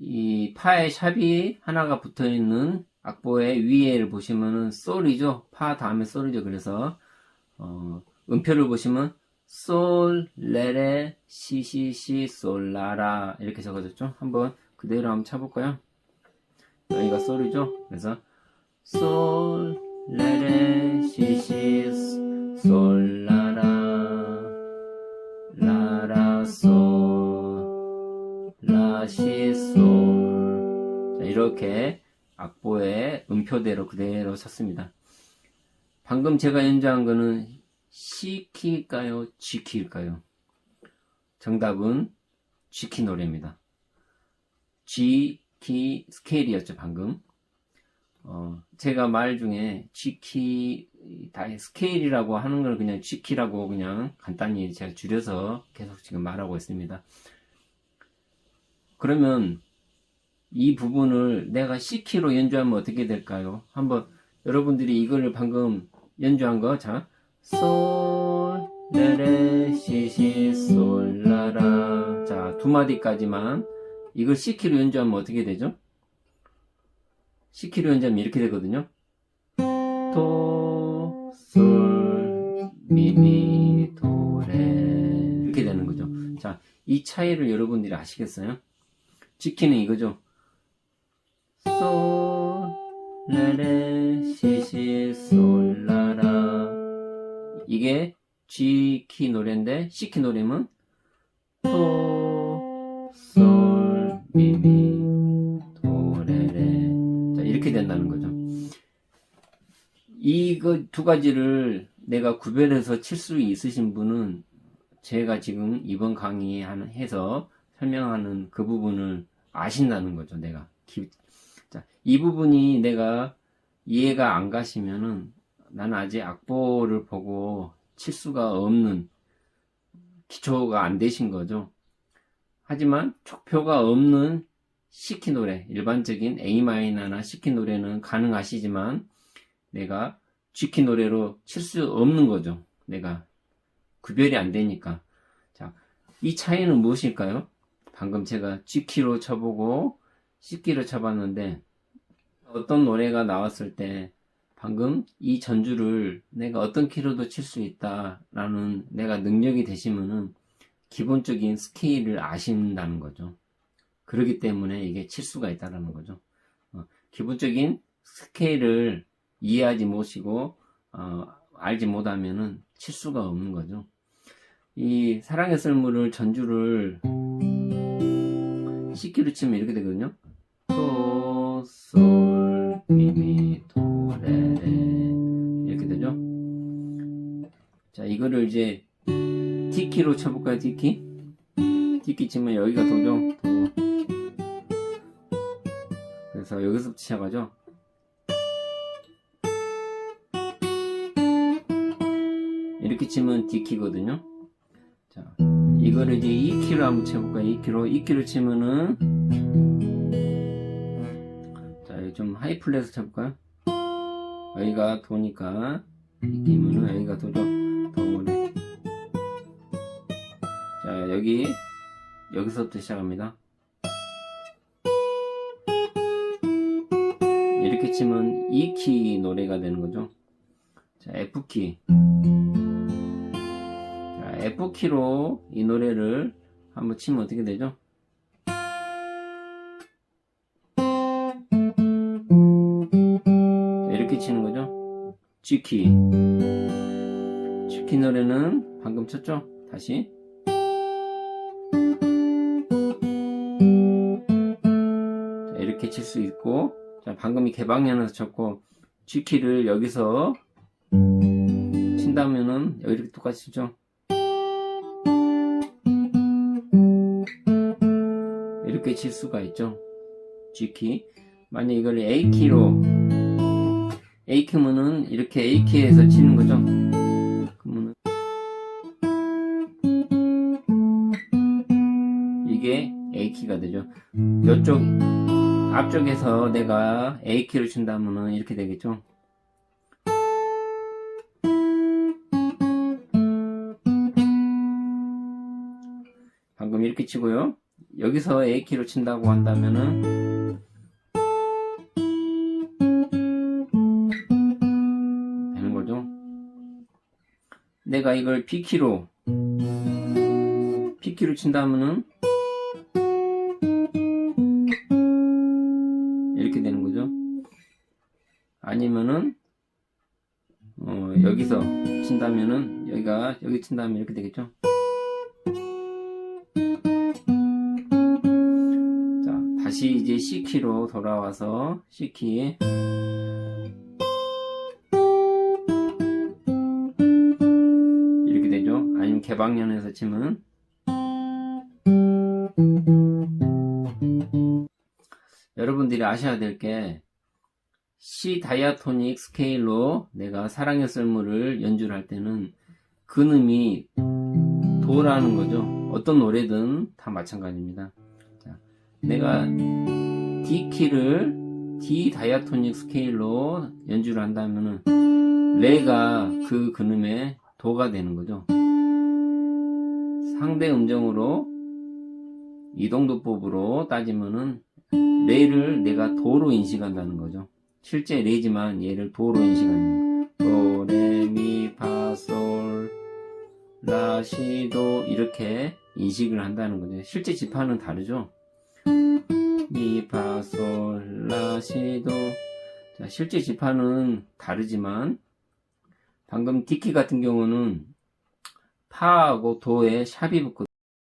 이 파의 샵이 하나가 붙어 있는 악보의 위에를 보시면은 솔이죠. 파 다음에 솔이죠. 그래서 어, 음표를 보시면 솔, 레레, 시시시, 솔라라 이렇게 적어졌죠. 한번 그대로 한번 쳐볼까요? 여기가 솔이죠. 그래서 솔, 레레, 시시, 솔 자, 이렇게 악보의 음표대로 그대로 쳤습니다. 방금 제가 연주한 거는 C키일까요? G키일까요? 정답은 G키 노래입니다. G키 스케일이었죠, 방금. 어, 제가 말 중에 G키, 다 스케일이라고 하는 걸 그냥 G키라고 그냥 간단히 제가 줄여서 계속 지금 말하고 있습니다. 그러면 이 부분을 내가 C키로 연주하면 어떻게 될까요? 한번 여러분들이 이걸 방금 연주한 거, 자, 솔, 레레, 시시, 솔, 라라. 자, 두 마디까지만 이걸 C키로 연주하면 어떻게 되죠? C키로 연주하면 이렇게 되거든요. 도, 솔, 미, 미, 도, 레. 이렇게 되는 거죠. 자, 이 차이를 여러분들이 아시겠어요? G키는 이거죠. 솔, 레레, 시시, 솔, 라라. 이게 G키 노래인데, C키 노래면, 도, 솔, 미, 미, 도, 레레. 자, 이렇게 된다는 거죠. 이거 두 가지를 내가 구별해서 칠 수 있으신 분은 제가 지금 이번 강의 해서 설명하는 그 부분을 아신다는 거죠, 내가. 기- 자, 이 부분이 내가 이해가 안 가시면은 나는 아직 악보를 보고 칠 수가 없는 기초가 안 되신 거죠. 하지만 촉표가 없는 C키 노래, 일반적인 A마이너나 C키 노래는 가능하시지만 내가 G키 노래로 칠 수 없는 거죠. 내가 구별이 안 되니까. 자, 이 차이는 무엇일까요? 방금 제가 G키로 쳐보고 C키로 쳐봤는데 어떤 노래가 나왔을 때 방금 이 전주를 내가 어떤 키로도 칠 수 있다라는 내가 능력이 되시면은 기본적인 스케일을 아신다는 거죠. 그렇기 때문에 이게 칠 수가 있다라는 거죠. 어, 기본적인 스케일을 이해하지 못하시고 어, 알지 못하면은 칠 수가 없는 거죠. 이 사랑의 썰물을 전주를 C키로 치면 이렇게 되거든요. 도, 솔, 미, 미, 도, 레, 레 이렇게 되죠. 자, 이거를 이제 D키로 쳐볼까요? D키? D키 치면 여기가 도죠. 도. 그래서 여기서부터 시작하죠. 이렇게 치면 D키거든요. 자, 이거를 이제 2키로 한번 쳐볼까요? 2키로. 2키로 치면은, 자, 여기 좀 하이 플랫에서 쳐볼까요? 여기가 도니까, 이키면은 여기가 도죠. 도래. 자, 여기, 여기서부터 시작합니다. 이렇게 치면 2키 노래가 되는 거죠. 자, F키. 자, F키로 이 노래를 한번 치면 어떻게 되죠? 자, 이렇게 치는 거죠? G키. G키 노래는 방금 쳤죠? 다시. 자, 이렇게 칠 수 있고, 자, 방금 이 개방면에서 쳤고, G키를 여기서 친다면은 여기 이렇게 똑같이 치죠? 이렇게 칠 수가 있죠. G키. 만약 이걸 A키로, A키면은 이렇게 A키에서 치는 거죠. 그러면은 이게 A키가 되죠. 이쪽 앞쪽에서 내가 A키를 친다면은 이렇게 되겠죠. 방금 이렇게 치고요. 여기서 A키로 친다고 한다면은 되는 거죠. 내가 이걸 B키로 B키로 친다면은 이렇게 되는 거죠. 아니면은 어, 여기서 친다면은 여기가 여기 친다면 이렇게 되겠죠. 다시 이제 C키로 돌아와서 C키 이렇게 되죠. 아니면 개방면에서 치면 여러분들이 아셔야 될 게 C 다이아토닉 스케일로 내가 사랑의 썰물을 연주를 할 때는 근음이 도라는 거죠. 어떤 노래든 다 마찬가지입니다. 자, 내가 D 키를 D 다이아토닉 스케일로 연주를 한다면은 레가 그 근음의 도가 되는 거죠. 상대 음정으로 이동도법으로 따지면은 레를 내가 도로 인식한다는 거죠. 실제 레지만 얘를 도로 인식하는 도, 레, 미, 파, 솔, 라, 시, 도 이렇게 인식을 한다는 거죠. 실제 지파는 다르죠. 미, 파, 솔, 라, 시, 도 자, 실제 지파는 다르지만 방금 디키 같은 경우는 파하고 도에 샵이 붙거든요.